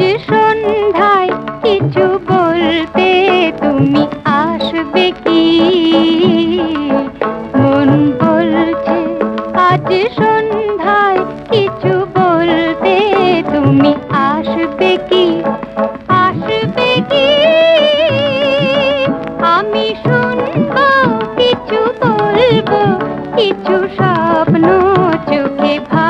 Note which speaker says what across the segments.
Speaker 1: সন্ধ্যায় কিছু বলতে তুমি আসবে কি? মন বলছে সন্ধ্যায় কিছু বলতে তুমি আসবে কি? আসবে কি? আমি শুনব, কিছু বলব, কিছু স্বপ্ন চোখে ভাসবে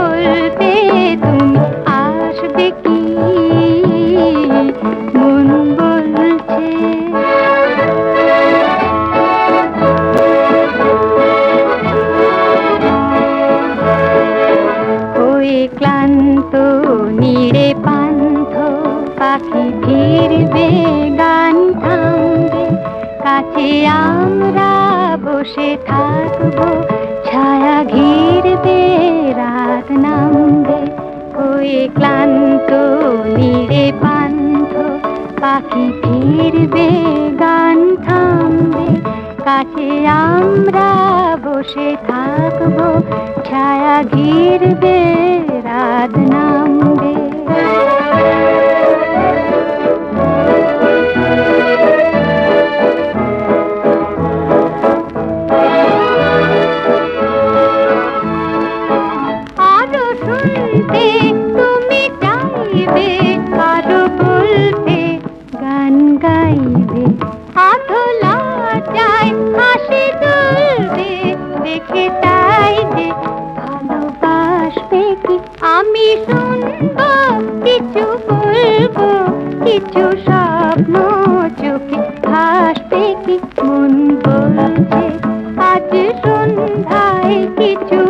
Speaker 1: ফিরবে গান থামবে। কাছে আমরা বসে থাকব। ছায়া ঘিরবে, রাত নামবে। হয়ে ক্লান্ত নিরে পান্থ পাখি ফিরবে, গান থামবে। কাছে আমরা বসে থাকব। ছায়া ঘিরবে, রাত নামবে। গান গাইবে। তুলবে, দেখে আমি শুনব, কিছু বলব, কিছু স্বপ্ন চোখে ভাসবে কি। মন বলছে, আজ সন্ধ্যায় কিছু